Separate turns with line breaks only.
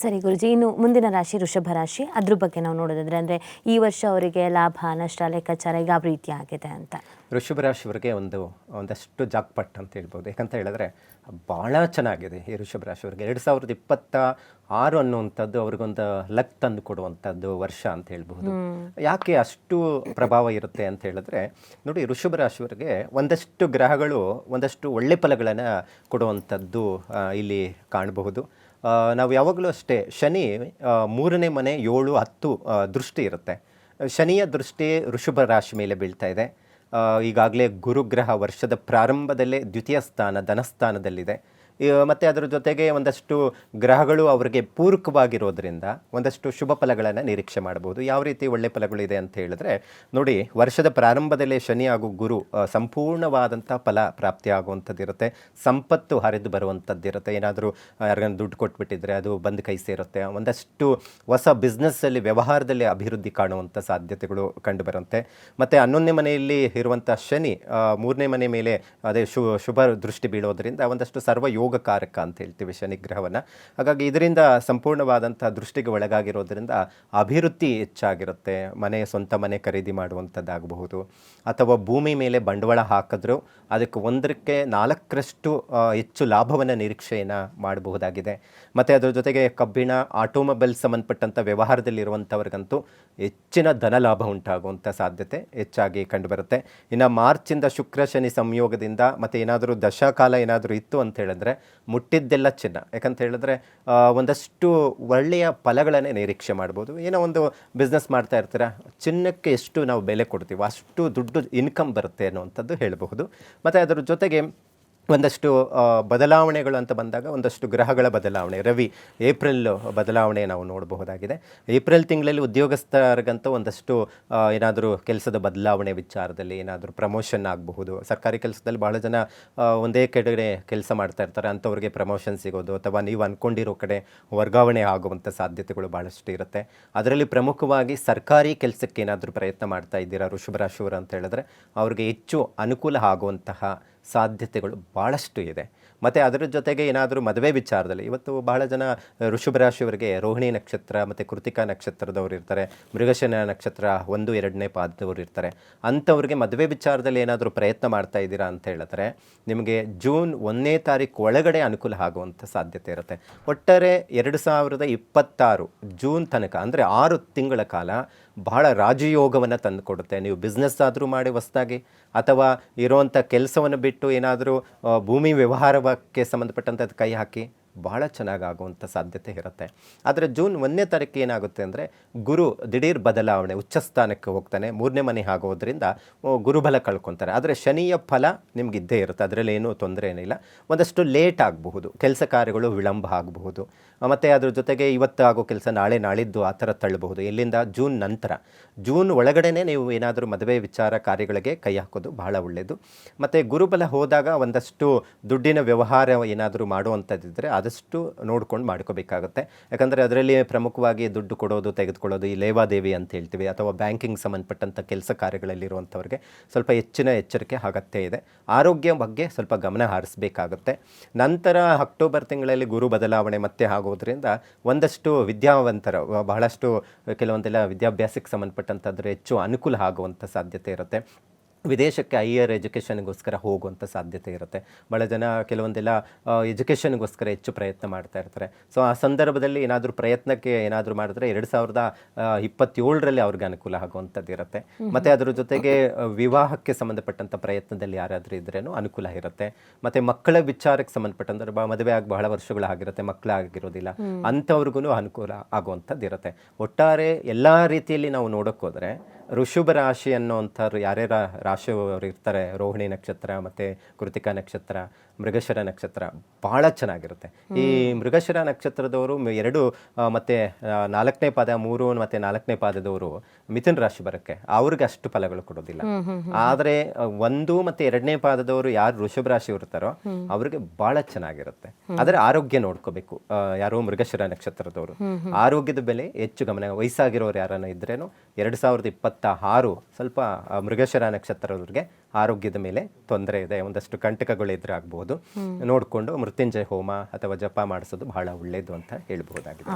ಸರಿ ಗುರುಜಿ ಇನ್ನು ಮುಂದಿನ ರಾಶಿ ವೃಷಭ ರಾಶಿ. ಅದ್ರ ಬಗ್ಗೆ ನಾವು ನೋಡೋದಾದ್ರೆ ಅಂದ್ರೆ ಈ ವರ್ಷ ಅವರಿಗೆ ಲಾಭ ನಷ್ಟ ಲೆಕ್ಕಾಚಾರ ಯಾವ ರೀತಿ ಆಗಿದೆ ಅಂತ.
ವೃಷಭ ರಾಶಿಯವರಿಗೆ ಒಂದು ಒಂದಷ್ಟು ಜಾಕ್ಪಟ್ ಅಂತ ಹೇಳ್ಬೋದು. ಯಾಕಂತ ಹೇಳಿದ್ರೆ ಭಾಳ ಚೆನ್ನಾಗಿದೆ ಈ ವೃಷಭ ರಾಶಿಯವರಿಗೆ. ಎರಡು ಸಾವಿರದ ಇಪ್ಪತ್ತ ಆರು ಅನ್ನುವಂಥದ್ದು ಅವ್ರಿಗೊಂದು ಲಕ್ ತಂದು ಕೊಡುವಂಥದ್ದು ವರ್ಷ ಅಂತ ಹೇಳ್ಬಹುದು. ಯಾಕೆ ಅಷ್ಟು ಪ್ರಭಾವ ಇರುತ್ತೆ ಅಂತ ಹೇಳಿದ್ರೆ ನೋಡಿ ವೃಷಭ ರಾಶಿಯವರಿಗೆ ಒಂದಷ್ಟು ಗ್ರಹಗಳು ಒಂದಷ್ಟು ಒಳ್ಳೆ ಫಲಗಳನ್ನು ಕೊಡುವಂಥದ್ದು ಇಲ್ಲಿ ಕಾಣಬಹುದು. ನಾವು ಯಾವಾಗಲೂ ಅಷ್ಟೇ ಶನಿ ಮೂರನೇ ಮನೆ ಏಳು ಹತ್ತು ದೃಷ್ಟಿ ಇರುತ್ತೆ. ಶನಿಯ ದೃಷ್ಟಿ ಋಷಭ ರಾಶಿ ಮೇಲೆ ಬೀಳ್ತಾ ಇದೆ. ಈಗಾಗಲೇ ಗುರುಗ್ರಹ ವರ್ಷದ ಪ್ರಾರಂಭದಲ್ಲೇ ದ್ವಿತೀಯ ಸ್ಥಾನ, ಧನಸ್ಥಾನದಲ್ಲಿದೆ. ಮತ್ತೆ ಅದರ ಜೊತೆಗೆ ಒಂದಷ್ಟು ಗ್ರಹಗಳು ಅವರಿಗೆ ಪೂರಕವಾಗಿರೋದ್ರಿಂದ ಒಂದಷ್ಟು ಶುಭ ಫಲಗಳನ್ನು ನಿರೀಕ್ಷೆ ಮಾಡಬಹುದು. ಯಾವ ರೀತಿ ಒಳ್ಳೆ ಫಲಗಳಿದೆ ಅಂತ ಹೇಳಿದ್ರೆ, ನೋಡಿ, ವರ್ಷದ ಪ್ರಾರಂಭದಲ್ಲೇ ಶನಿ ಹಾಗೂ ಗುರು ಸಂಪೂರ್ಣವಾದಂಥ ಫಲ ಪ್ರಾಪ್ತಿಯಾಗುವಂಥದ್ದಿರುತ್ತೆ ಸಂಪತ್ತು ಹರಿದು ಬರುವಂಥದ್ದಿರುತ್ತೆ. ಏನಾದರೂ ಯಾರಿಗಾನ ದುಡ್ಡು ಕೊಟ್ಬಿಟ್ಟಿದ್ರೆ ಅದು ಬಂದು ಕೈ ಸೇರುತ್ತೆ. ಒಂದಷ್ಟು ಹೊಸ ಬಿಸ್ನೆಸ್ಸಲ್ಲಿ, ವ್ಯವಹಾರದಲ್ಲಿ ಅಭಿವೃದ್ಧಿ ಕಾಣುವಂಥ ಸಾಧ್ಯತೆಗಳು ಕಂಡುಬರುತ್ತೆ. ಮತ್ತು ಹನ್ನೊಂದನೇ ಮನೆಯಲ್ಲಿ ಇರುವಂಥ ಶನಿ ಮೂರನೇ ಮನೆ ಮೇಲೆ ಅದೇ ಶುಭ ದೃಷ್ಟಿ ಬೀಳೋದ್ರಿಂದ ಒಂದಷ್ಟು ಸರ್ವ ಯೋಗಕಾರಕ ಅಂತ ಹೇಳ್ತೀವಿ ಶನಿಗ್ರಹವನ್ನು. ಹಾಗಾಗಿ ಇದರಿಂದ ಸಂಪೂರ್ಣವಾದಂಥ ದೃಷ್ಟಿಗೆ ಒಳಗಾಗಿರೋದ್ರಿಂದ ಅಭಿವೃದ್ಧಿ ಹೆಚ್ಚಾಗಿರುತ್ತೆ. ಮನೆ, ಸ್ವಂತ ಮನೆ ಖರೀದಿ ಮಾಡುವಂಥದ್ದಾಗಬಹುದು. ಅಥವಾ ಭೂಮಿ ಮೇಲೆ ಬಂಡವಾಳ ಹಾಕಿದ್ರು ಅದಕ್ಕೆ ಒಂದಕ್ಕೆ ನಾಲ್ಕರಷ್ಟು ಹೆಚ್ಚು ಲಾಭವನ್ನು ನಿರೀಕ್ಷೆಯನ್ನು ಮಾಡಬಹುದಾಗಿದೆ. ಮತ್ತು ಅದರ ಜೊತೆಗೆ ಕಬ್ಬಿಣ, ಆಟೋಮೊಬೈಲ್ ಸಂಬಂಧಪಟ್ಟಂಥ ವ್ಯವಹಾರದಲ್ಲಿರುವಂಥವ್ರಿಗಂತೂ ಹೆಚ್ಚಿನ ಧನ ಲಾಭ ಉಂಟಾಗುವಂಥ ಸಾಧ್ಯತೆ ಹೆಚ್ಚಾಗಿ ಕಂಡುಬರುತ್ತೆ. ಇನ್ನು ಮಾರ್ಚಿಂದ ಶುಕ್ರ, ಶನಿ ಸಂಯೋಗದಿಂದ ಮತ್ತು ಏನಾದರೂ ದಶಾಕಾಲ ಏನಾದರೂ ಇತ್ತು ಅಂತ ಹೇಳಿದ್ರೆ ಮುಟ್ಟಿದ್ದೆಲ್ಲ ಚಿನ್ನ. ಯಾಕಂತ ಹೇಳಿದ್ರೆ ಒಂದಷ್ಟು ಒಳ್ಳೆಯ ಫಲಗಳನ್ನೇ ನಿರೀಕ್ಷೆ ಮಾಡ್ಬೋದು. ಏನೋ ಒಂದು ಬಿಸ್ನೆಸ್ ಮಾಡ್ತಾ ಇರ್ತೀರ, ಚಿನ್ನಕ್ಕೆ ಎಷ್ಟು ನಾವು ಬೆಲೆ ಕೊಡ್ತೀವಿ ಅಷ್ಟು ದುಡ್ಡು ಇನ್ಕಮ್ ಬರುತ್ತೆ ಅನ್ನುವಂಥದ್ದು ಹೇಳಬಹುದು. ಮತ್ತು ಅದರ ಜೊತೆಗೆ ಒಂದಷ್ಟು ಬದಲಾವಣೆಗಳು ಅಂತ ಬಂದಾಗ ಒಂದಷ್ಟು ಗ್ರಹಗಳ ಬದಲಾವಣೆ. ರವಿ, ಏಪ್ರಿಲ್ ಬದಲಾವಣೆ ನಾವು ನೋಡಬಹುದಾಗಿದೆ. ಏಪ್ರಿಲ್ ತಿಂಗಳಲ್ಲಿ ಉದ್ಯೋಗಸ್ಥರಿಗಂತೂ ಒಂದಷ್ಟು ಏನಾದರೂ ಕೆಲಸದ ಬದಲಾವಣೆ ವಿಚಾರದಲ್ಲಿ ಏನಾದರೂ ಪ್ರಮೋಷನ್ ಆಗಬಹುದು. ಸರ್ಕಾರಿ ಕೆಲಸದಲ್ಲಿ ಭಾಳ ಜನ ಒಂದೇ ಕಡೆ ಕೆಲಸ ಮಾಡ್ತಾ ಇರ್ತಾರೆ. ಅಂಥವ್ರಿಗೆ ಪ್ರಮೋಷನ್ ಸಿಗೋದು ಅಥವಾ ನೀವು ಅಂದ್ಕೊಂಡಿರೋ ಕಡೆ ವರ್ಗಾವಣೆ ಆಗುವಂಥ ಸಾಧ್ಯತೆಗಳು ಭಾಳಷ್ಟು ಇರುತ್ತೆ. ಅದರಲ್ಲಿ ಪ್ರಮುಖವಾಗಿ ಸರ್ಕಾರಿ ಕೆಲಸಕ್ಕೆ ಏನಾದರೂ ಪ್ರಯತ್ನ ಮಾಡ್ತಾ ಇದ್ದೀರಾ ಋಷಭರಾಶಿವರು ಅಂತ ಹೇಳಿದ್ರೆ, ಅವ್ರಿಗೆ ಹೆಚ್ಚು ಅನುಕೂಲ ಆಗುವಂತಹ ಸಾಧ್ಯತೆಗಳು ಭಾಳಷ್ಟು ಇದೆ. ಮತ್ತು ಅದರ ಜೊತೆಗೆ ಏನಾದರೂ ಮದುವೆ ವಿಚಾರದಲ್ಲಿ ಇವತ್ತು ಬಹಳ ಜನ ಋಷಭ ರೋಹಿಣಿ ನಕ್ಷತ್ರ ಮತ್ತು ಕೃತಿಕಾ ನಕ್ಷತ್ರದವರು ಇರ್ತಾರೆ ಮೃಗಶನ ನಕ್ಷತ್ರ ಒಂದು ಎರಡನೇ ಪಾದದವ್ರು ಇರ್ತಾರೆ. ಅಂಥವ್ರಿಗೆ ಮದುವೆ ವಿಚಾರದಲ್ಲಿ ಏನಾದರೂ ಪ್ರಯತ್ನ ಮಾಡ್ತಾ ಇದ್ದೀರಾ ಅಂತ ಹೇಳಿದ್ರೆ ನಿಮಗೆ ಜೂನ್ ಒಂದನೇ ತಾರೀಕು ಒಳಗಡೆ ಅನುಕೂಲ ಆಗುವಂಥ ಸಾಧ್ಯತೆ ಇರುತ್ತೆ. ಒಟ್ಟಾರೆ ಎರಡು ಸಾವಿರದ ಇಪ್ಪತ್ತಾರು ಜೂನ್ ತನಕ ಅಂದರೆ ಆರು ತಿಂಗಳ ಕಾಲ ಬಹಳ ರಾಜಯೋಗವನ್ನು ತಂದು ಕೊಡುತ್ತೆ ನೀವು ಬಿಸ್ನೆಸ್ ಆದರೂ ಮಾಡಿ ಹೊಸದಾಗಿ ಅಥವಾ ಇರೋವಂಥ ಕೆಲಸವನ್ನು ಬಿಟ್ಟು ಏನಾದರೂ ಆ, ವ್ಯವಹಾರಕ್ಕೆ ಸಂಬಂಧಪಟ್ಟಂಥದ್ದು ಕೈ ಹಾಕಿ ಬಹಳ ಚೆನ್ನಾಗಿ ಆಗುವಂಥ ಸಾಧ್ಯತೆ ಇರುತ್ತೆ. ಆದರೆ ಜೂನ್ ಒಂದನೇ ತಾರೀಕು ಏನಾಗುತ್ತೆ ಅಂದರೆ ಗುರು ದಿಢೀರ್ ಬದಲಾವಣೆ ಉಚ್ಚ ಸ್ಥಾನಕ್ಕೆ ಹೋಗ್ತಾನೆ, ಮೂರನೇ ಮನೆ ಆಗೋದ್ರಿಂದ ಗುರುಬಲ ಕಳ್ಕೊತಾರೆ. ಆದರೆ ಶನಿಯ ಫಲ ನಿಮ್ಗೆ ಇದ್ದೇ ಇರುತ್ತೆ, ಅದರಲ್ಲಿ ಏನೂ ತೊಂದರೆ ಏನಿಲ್ಲ. ಒಂದಷ್ಟು ಲೇಟ್ ಆಗಬಹುದು, ಕೆಲಸ ಕಾರ್ಯಗಳು ವಿಳಂಬ ಆಗಬಹುದು. ಮತ್ತು ಅದ್ರ ಜೊತೆಗೆ ಇವತ್ತು ಆಗೋ ಕೆಲಸ ನಾಳೆ ನಾಳಿದ್ದು ಆ ಥರ ತಳ್ಳಬಹುದು. ಇಲ್ಲಿಂದ ಜೂನ್ ನಂತರ, ಜೂನ್ ಒಳಗಡೆನೇ ನೀವು ಏನಾದರೂ ಮದುವೆ ವಿಚಾರ ಕಾರ್ಯಗಳಿಗೆ ಕೈ ಹಾಕೋದು ಬಹಳ ಒಳ್ಳೆಯದು ಮತ್ತು ಗುರುಬಲ ಹೋದಾಗ ಒಂದಷ್ಟು ದುಡ್ಡಿನ ವ್ಯವಹಾರ ಏನಾದರೂ ಮಾಡುವಂಥದ್ದಿದ್ದರೆ ಆದಷ್ಟು ನೋಡ್ಕೊಂಡು ಮಾಡ್ಕೋಬೇಕಾಗುತ್ತೆ. ಯಾಕಂದರೆ ಅದರಲ್ಲಿ ಪ್ರಮುಖವಾಗಿ ದುಡ್ಡು ಕೊಡೋದು, ತೆಗೆದುಕೊಳ್ಳೋದು ಈ ಲೇವಾದೇವಿ ಅಂತ ಹೇಳ್ತೀವಿ, ಅಥವಾ ಬ್ಯಾಂಕಿಂಗ್ ಸಂಬಂಧಪಟ್ಟಂಥ ಕೆಲಸ ಕಾರ್ಯಗಳಲ್ಲಿರುವಂಥವ್ರಿಗೆ ಸ್ವಲ್ಪ ಹೆಚ್ಚಿನ ಎಚ್ಚರಿಕೆ ಅಗತ್ಯ ಇದೆ. ಆರೋಗ್ಯ ಬಗ್ಗೆ ಸ್ವಲ್ಪ ಗಮನ ಹರಿಸಬೇಕಾಗುತ್ತೆ. ನಂತರ ಅಕ್ಟೋಬರ್ ತಿಂಗಳಲ್ಲಿ ಗುರು ಬದಲಾವಣೆ ಮತ್ತೆ ಆಗೋದ್ರಿಂದ ಒಂದಷ್ಟು ವಿದ್ಯಾವಂತರ ಬಹಳಷ್ಟು ಕೆಲವೊಂದೆಲ್ಲ ವಿದ್ಯಾಭ್ಯಾಸಕ್ಕೆ ಸಂಬಂಧಪಟ್ಟಂಥದ್ದು ಹೆಚ್ಚು ಅನುಕೂಲ ಆಗುವಂಥ ಸಾಧ್ಯತೆ ಇರುತ್ತೆ. ವಿದೇಶಕ್ಕೆ ಹೈಯರ್ ಎಜುಕೇಷನ್ಗೋಸ್ಕರ ಹೋಗುವಂಥ ಸಾಧ್ಯತೆ ಇರುತ್ತೆ. ಭಾಳ ಜನ ಕೆಲವೊಂದೆಲ್ಲ ಎಜುಕೇಷನ್ಗೋಸ್ಕರ ಹೆಚ್ಚು ಪ್ರಯತ್ನ ಮಾಡ್ತಾ ಇರ್ತಾರೆ. ಸೊ ಆ ಸಂದರ್ಭದಲ್ಲಿ ಏನಾದರೂ ಪ್ರಯತ್ನಕ್ಕೆ ಏನಾದರೂ ಮಾಡಿದ್ರೆ ಎರಡು ಸಾವಿರದ ಇಪ್ಪತ್ತೇಳರಲ್ಲಿ ಅವ್ರಿಗೆ ಅನುಕೂಲ ಆಗುವಂಥದ್ದು ಇರುತ್ತೆ. ಮತ್ತು ಅದರ ಜೊತೆಗೆ ವಿವಾಹಕ್ಕೆ ಸಂಬಂಧಪಟ್ಟಂಥ ಪ್ರಯತ್ನದಲ್ಲಿ ಯಾರಾದರೂ ಇದ್ರೇನು ಅನುಕೂಲ ಇರುತ್ತೆ. ಮತ್ತು ಮಕ್ಕಳ ವಿಚಾರಕ್ಕೆ ಸಂಬಂಧಪಟ್ಟಂದ್ರೆ ಬ- ಮದುವೆ ಆಗಿ ಬಹಳ ವರ್ಷಗಳಾಗಿರುತ್ತೆ ಮಕ್ಕಳಾಗಿರೋದಿಲ್ಲ. ಅಂಥವ್ರಿಗೂ ಅನುಕೂಲ ಆಗುವಂಥದ್ದು ಇರುತ್ತೆ ಒಟ್ಟಾರೆ ಎಲ್ಲ ರೀತಿಯಲ್ಲಿ ನಾವು ನೋಡೋಕೆ ಹೋದರೆ ಋಷಭ ರಾಶಿ ಅನ್ನೋವಂಥವ್ರು ಯಾರ್ಯಾರ ರಾಶಿಯವರು ಇರ್ತಾರೆ? ರೋಹಿಣಿ ನಕ್ಷತ್ರ ಮತ್ತು ಕೃತಿಕಾ ನಕ್ಷತ್ರ ಮೃಗಶಿರ ನಕ್ಷತ್ರ ಭಾಳ ಚೆನ್ನಾಗಿರುತ್ತೆ. ಈ ಮೃಗಶಿರ ನಕ್ಷತ್ರದವರು ಎರಡು ಮತ್ತು ನಾಲ್ಕನೇ ಪಾದ ಮೂರು ಮತ್ತು ನಾಲ್ಕನೇ ಪಾದದವರು ಮಿಥುನ್ ರಾಶಿ ಬರೋಕ್ಕೆ. ಅವ್ರಿಗೆ ಅಷ್ಟು ಫಲಗಳು ಕೊಡೋದಿಲ್ಲ. ಆದರೆ ಒಂದು ಮತ್ತು ಎರಡನೇ ಪಾದದವರು ಯಾರು ಋಷಭ ರಾಶಿ ಇರ್ತಾರೋ ಅವ್ರಿಗೆ ಭಾಳ ಚೆನ್ನಾಗಿರುತ್ತೆ. ಆದರೆ ಆರೋಗ್ಯ ನೋಡ್ಕೋಬೇಕು. ಯಾರು ಮೃಗಶಿರ ನಕ್ಷತ್ರದವರು. ಆರೋಗ್ಯದ ಬೆಲೆ ಹೆಚ್ಚು ಗಮನ ವಯಸ್ಸಾಗಿರೋರು ಯಾರನ್ನ ಇದ್ರೇನು ಎರಡು ಸಾವಿರದ ಇಪ್ಪತ್ತ ಆರು ಸ್ವಲ್ಪ ಮೃಗಶರ ಮೃಗಶಿರ ನಕ್ಷತ್ರದವ್ರಿಗೆ ಆರೋಗ್ಯದ ಮೇಲೆ ತೊಂದರೆ ಇದೆ ಒಂದಷ್ಟು ಕಂಟಕಗಳು ಎದುರಾಗಬಹುದು ನೋಡಿಕೊಂಡು ಮೃತ್ಯುಂಜಯ ಹೋಮ ಅಥವಾ ಜಪ ಮಾಡಿಸೋದು ಬಹಳ ಒಳ್ಳೆಯದು ಅಂತ ಹೇಳ್ಬಹುದಾಗಿದೆ